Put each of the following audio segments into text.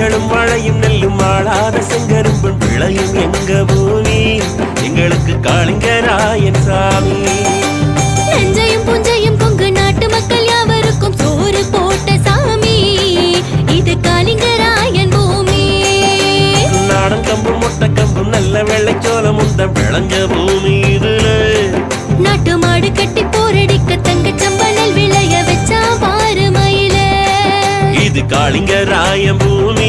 மஞ்சளும் மழையும் நெல்லும் ஆளாத செங்கரும்பும் விளையும் எங்க பூமி? எங்களுக்கு காளிங்கராயன் சாமி. நஞ்சையும் புஞ்சையும் கொங்கு நாட்டு மக்கள் யாவருக்கும் சோறு போட்ட சாமி. இது காளிங்கராயன் பூமி. நாடன் கம்பும் முட்டை கம்பும் நல்ல வெள்ளைச்சோளம் உந்த விளைஞ்ச பூமி இதுல. நாட்டு மாடு கட்டி போரடிக்க தங்கச் சம்பளல் விளைய வச்சா பாரு மயில. இது காளிங்கராயன் பூமி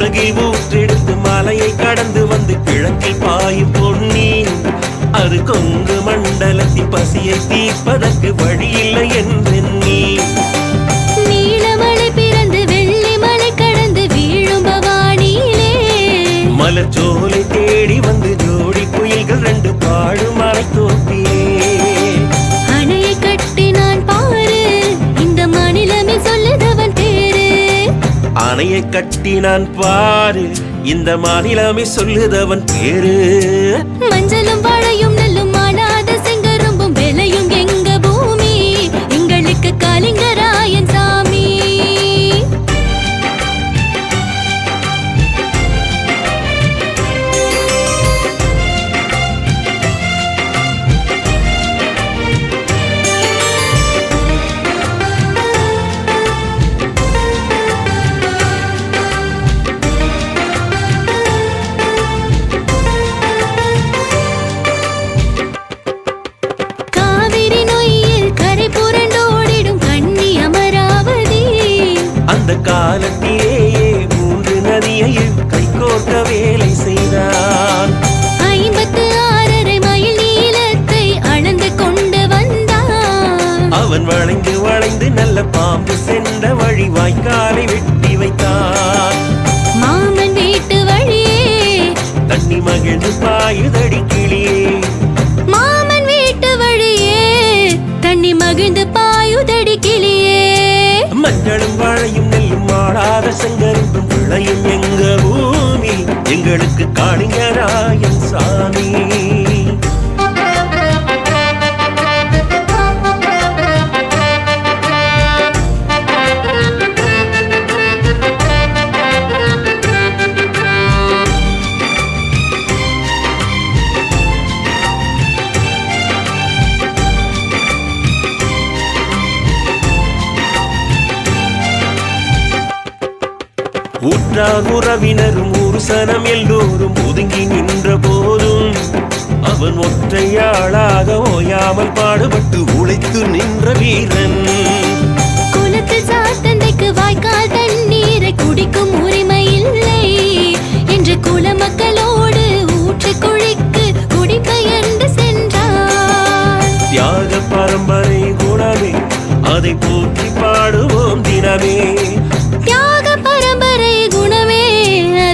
குடகில் ஊற்றெடுத்து மலையை கடந்து வந்து கிழக்கில் பாயும் பொன்னி அது கொங்கு மண்டலத்தின் பசியை தீர்ப்பதற்கு வழியில்லை என்றெண்ணி நீலமலை அணையை கட்டி நான் பாரு. இந்த மாநிலமே சொல்லுதவன் பேரு. மஞ்சளும் வாழையும் நெல்லும் மானாத செங்கரும்பும் விளையும் எங்க பூமி. எங்களுக்கு காலிங்க வேலை செய்தான். ஐம்பத்து ஆறரை மைல் நீளத்தை அளந்து கொண்டு வந்தான். அவன் வளைந்து வளைந்து நல்ல பாம்பு சென்ற வழி வாய்க்காலை வெட்டி வைத்தான். மாமன் வீட்டு வழியே தண்ணி மகிழ்ந்து பாயுதடி கிளியே மாமன் வீட்டு வழியே தண்ணி மகிழ்ந்து பாயுதடி கிளியே. மஞ்சளும் வாழையும் நெல்லும் மாடாத செங்கரும்பும் விளையும் எங்க பூமி எங்களுக்கு காணிங்கராயன் சாமி. உற்றார் உறவினரும் ஒரு சனம் எல்லோரும் ஒதுங்கி நின்ற போதும் அவன் ஒற்றையாளாக ஓயாமல் பாடுபட்டு உழைத்து நின்ற வீரன்.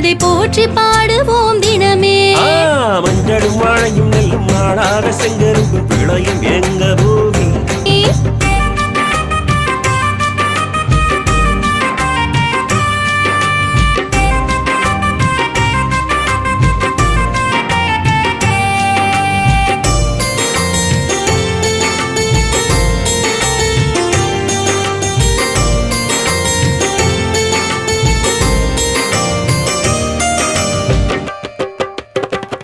அதை போற்றி பாடுவோம் தினமே. மஞ்சளும் மழையும் நெல்லும் நாடாத செங்கரும்பு பிழையும் எங்க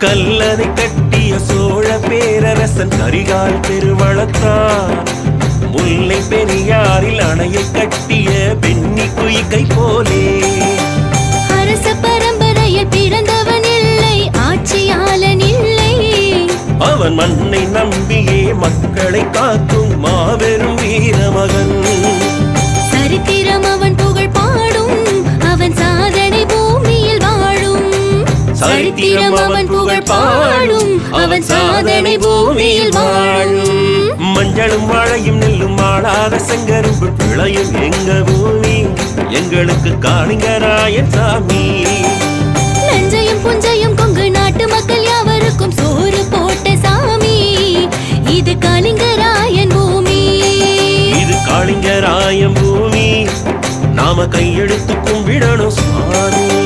கல்லறை கட்டிய சோழ பேரரசன் கரிகால் பெருவளத்தான். முல்லை பெரியாரில் அணையை கட்டிய பெண்ணி குயிக்கை போலே. அரச பரம்பரையில் பிறந்தவன் இல்லை ஆட்சியாளன் இல்லை. அவன் மண்ணை நம்பியே மக்களை காக்கும் மாபெரும் வீரமகன். சரித்திரம் அவன் புகழ் பாடும். அவன் சாதனை பூமியில் வாழும். மஞ்சளும் வாழையும் நெல்லும் ஆளாத செங்கரும்பு விளையும் எங்க பூமி? எங்களுக்கு காளிங்கராயன் சாமி. நஞ்சையும் புஞ்சையும் கொங்கு நாட்டு மக்கள் யாவருக்கும் சோறு போட்ட சாமி. இது கலிங்கராயன் பூமி. இது காளிங்கராயன் பூமி. நாம கையெடுத்து கும்பிடணும் சுவாமி.